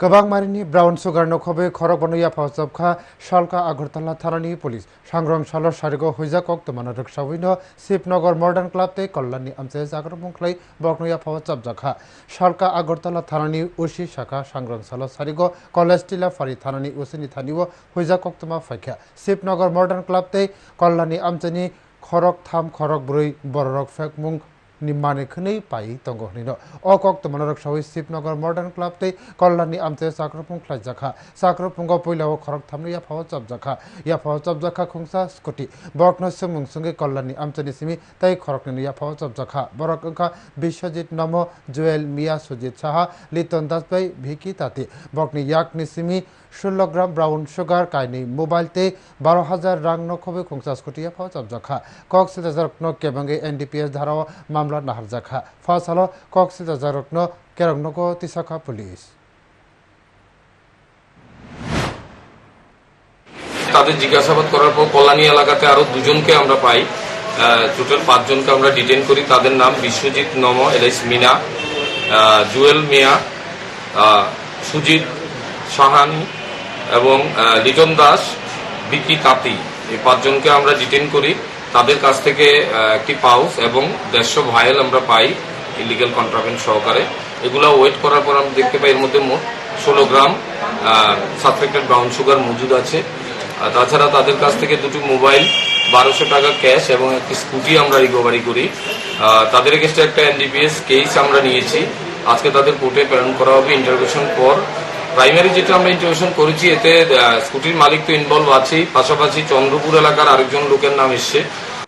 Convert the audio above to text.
गोबां मारिनि brown sugar नखबे खरक बनैया फावसाबखा शालका Agartala थानानि police सांग्रां सालो सारिगो हुइजाक तमाना रक्षावैनो शिवनगर मर्डान क्लाब ते कल्याणनि आमचे जाग्रा मुंख्लै बकनैया फावसाब जाखा शालका आगरतला थानानि उसी शाखा सांग्रां सालो सारिगो कलेज टिला फारि थानानि उसिनि थानिवो हुइजाक तमा फाइख्या शिवनगर मर्डान क्लाब ते कल्याणनि आमचेनि खरक थाम खरक ब्रै बररक फेक নিমানে খনেই পাই তঙ্গ হনিন অকক্ত মনোরক সহ শিবনগর মডার্ন ক্লাব তে কল্যাণী আমতে সাক্রপুং খ্লাই জাখা সাক্রপুঙ্গ পৈলা ও খরক থামনি ইয়া ফাও চপ জাখা ইয়া ফাও চপ জাখা খুংসা স্কুটি বরকন সুমুং সঙ্গে কল্যাণী আমচনি সিমি তাই খরক নিন ইয়া ফাও চপ জাখা বরক অঙ্কা বিশ্বজিৎ নম জুয়েল মিয়া সুজিৎ সাহা লিতন দাস ভাই ভিকি তাতে বকনি ইয়াক নিসিমি ষোলো গ্রাম ব্রাউন সুগার কাইনি মোবাইলতে বারো হাজার রাং নখবে খুংসা স্কুটি ইয়া ফাও চপ জাখা কক সিদাজার পি এস ধারাও মামলা নাহারজাখা ফার্স্ট হলো কক সিদাজার রত্ন কেরংনগ তিসাখা পুলিশ তাদের জিজ্ঞাসাবাদ করার পর কল্যাণী এলাকাতে আরও দুজনকে আমরা পাই। টোটাল পাঁচজনকে আমরা ডিটেন করি। তাদের নাম বিশ্বজিৎ নম, এলএস মিনা জুয়েল মিয়া সুজিত সাহানি এবং লিটন দাস, বিকি তাঁতি এই পাঁচজনকে আমরা ডিটেন করি। তাদের কাছ থেকে একটি পাউস এবং দেড়শো ভাইল আমরা পাই ইলিগাল কন্ট্রাভেন্ট সহকারে। এগুলো ওয়েট করার পর আমরা দেখতে পাই এর মধ্যে মোট ষোলো গ্রাম সাসপেক্টেড ব্রাউন সুগার মজুদ আছে। তাছাড়া তাদের কাছ থেকে দুটি মোবাইল বারোশো টাকা ক্যাশ এবং একটি স্কুটি আমরা রিকভারি করি। তাদের এগেস্টে একটা এনডিপিএস কেস আমরা নিয়েছি। আজকে তাদের কোর্টে প্রেরণ করা হবে। ইন্টারভিউশন পর প্রাইমারি যেটা আমরা ইন্টারভিউশন করেছি, এতে স্কুটির মালিক তো ইনভলভ আছেই। পাশাপাশি চন্দ্রপুর এলাকার আরেকজন লোকের নাম এসছে।